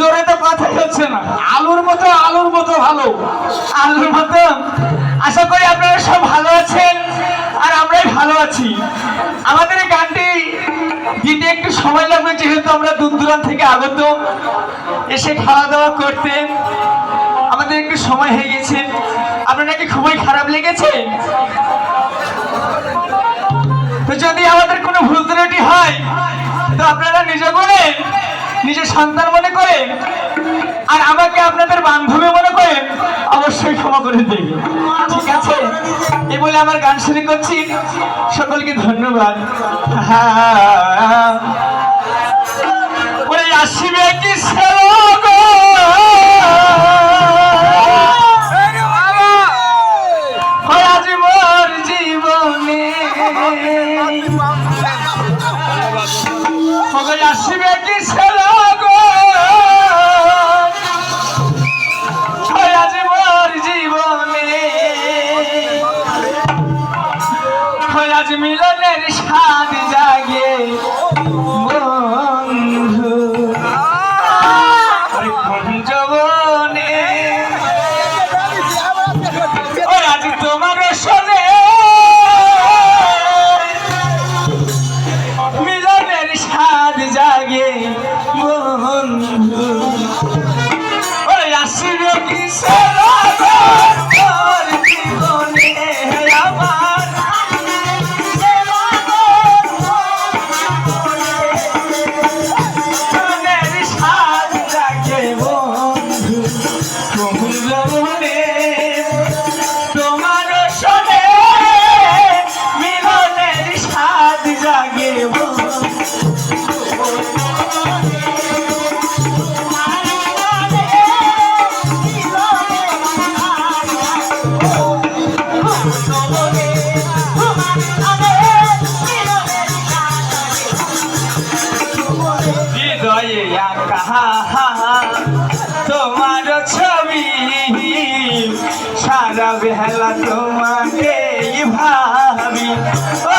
জোরে তো কথাই হচ্ছে না। আলুর মতো আলুর মতো ভালো। আল্লাহর মতো। আশা করি আপনারা সব ভালো আছেন আর আমরাই ভালো আছি। আমাদের এই গানটি দিতে একটু সময় লাগবে, যেহেতু আমরা দূর দূরান্ত থেকে আগত। এসে খাওয়া দাওয়া করতে আমাদের একটু সময় হয়ে গেছে। আপনার নাকি খুবই খারাপ লেগেছে? তো যদি আমাদের কোনো ভুল ত্রুটি হয়, তো আপনারা নিজে করে নিজের সন্তান মনে করে আর আমাকে আপনাদের বান্ধবী মনে করে অবশ্যই ক্ষমা করে দেবে। ঠিক আছে? এ বলে আমার গান শুরু করছি। সকলকে ধন্যবাদ। আসিবে কি সেলো yeah. তোমার ছবি সারা বেলা তোমাকে ভাবি। ও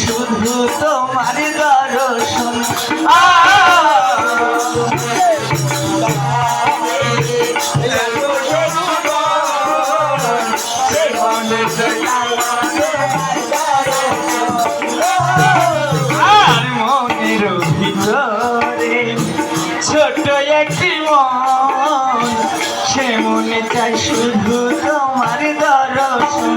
শুধু তোমার দর্শন। আ ছোট একটি মন সে মনে চাই শুধু তোমার দর্শন।